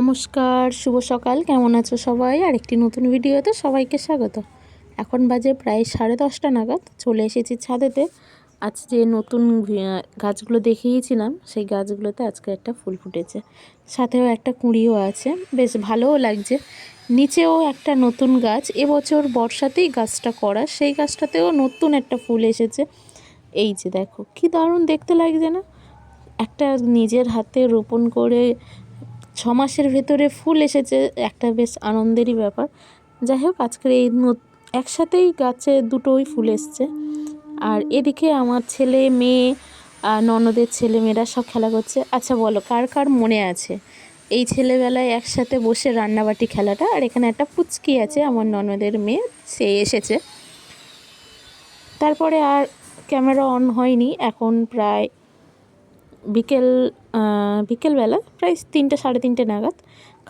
নমস্কার, শুভ সকাল, কেমন আছো সবাই? আর একটি নতুন ভিডিওতে সবাইকে স্বাগত। এখন বাজে প্রায় সাড়ে দশটা নাগাদ, চলে এসেছি ছাদেতে। আজ যে নতুন গাছগুলো দেখিয়েছিলাম, সেই গাছগুলোতে আজকে একটা ফুল ফুটেছে। সাথেও একটা কুঁড়িও আছে, বেশ ভালোও লাগছে। নিচেও একটা নতুন গাছ, এবছর বর্ষাতেই গাছটা করা, সেই গাছটাতেও নতুন একটা ফুল এসেছে। এই যে দেখো, কি দারুণ দেখতে লাগছে না? একটা নিজের হাতে রোপণ করে ছ মাসের ভেতরে ফুল এসেছে, একটা বেশ আনন্দেরই ব্যাপার। যাই হোক আজকের এই একসাথেই গাছে দুটোই ফুল এসছে। আর এদিকে আমার ছেলে, মেয়ে আর ননদের ছেলে মেয়েরা সব খেলা করছে। আচ্ছা বলো, কার কার মনে আছে? এই ছেলেবেলায় একসাথে বসে রান্নাবাটি খেলাটা, আর এখানে একটা পুচকি আছে, আমার ননদের মেয়ে, সে এসেছে। তারপরে আর ক্যামেরা অন হয়নি, এখন প্রায় বিকেল বিকেলবেলা প্রায় তিনটে, সাড়ে তিনটে নাগাদ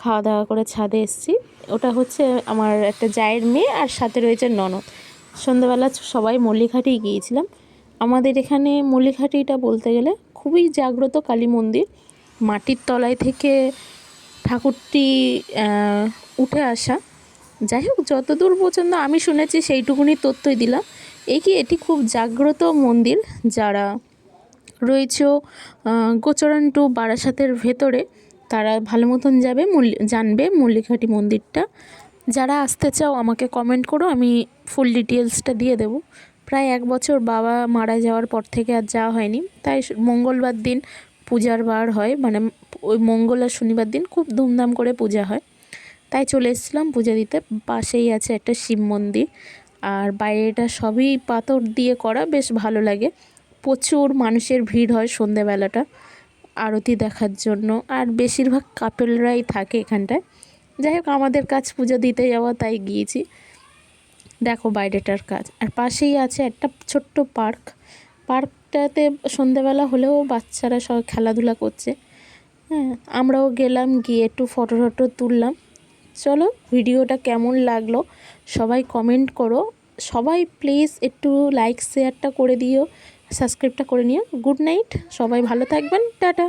খাওয়া দাওয়া করে ছাদে এসেছি। ওটা হচ্ছে আমার একটা জায়ের মেয়ে আর সাথে রয়েছে ননদ। সন্ধ্যাবেলা সবাই মল্লিঘাটেই গিয়েছিলাম। আমাদের এখানে মল্লিঘাটিটা বলতে গেলে খুবই জাগ্রত কালী মন্দির। মাটির তলায় থেকে ঠাকুরটি উঠে আসা। যাই হোক, যতদূর পর্যন্ত আমি শুনেছি সেইটুকুনি তথ্যই দিলাম। এই কি, এটি খুব জাগ্রত মন্দির যারা রয়েছে গোচরণ টু বারাসাতের ভেতরে তারা ভালো মতন যাবে জানবে মল্লিকাটি মন্দিরটা। যারা আসতে চাও আমাকে কমেন্ট করো, আমি ফুল ডিটেলসটা দিয়ে দেবো। প্রায় এক বছর বাবা মারা যাওয়ার পর থেকে আর যাওয়া হয়নি। তাই মঙ্গলবার দিন পূজার বার হয় মানে ওই মঙ্গল আর শনিবার দিন খুব ধুমধাম করে পূজা হয়। তাই চলে এসেছিলাম পূজা দিতে। পাশেই আছে একটা শিব মন্দির। আর বাইরেটা সবই পাথর দিয়ে করা, বেশ ভালো লাগে। প্রচুর মানুষের ভিড় হয় সন্ধেবেলাটা, আরতি দেখার জন্য। আর বেশিরভাগ কাপেলরাই থাকে এখানটায়। যাই হোক, আমাদের কাজ পুজো দিতে যাওয়া তাই গিয়েছি। দেখো বাইরেটার কাজ। আর পাশেই আছে একটা ছোট্ট পার্ক। পার্কটাতে সন্ধেবেলা হলেও বাচ্চারা সব খেলাধুলা করছে। হ্যাঁ আমরাও গেলাম, গিয়ে একটু ফটো টটো তুললাম। চলো, ভিডিওটা কেমন লাগল সবাই কমেন্ট করো। সবাই প্লিজ একটু লাইক শেয়ারটা করে দিও। সাবস্ক্রাইবটা করে নিও। গুড নাইট সবাই ভালো থাকবেন টাটা।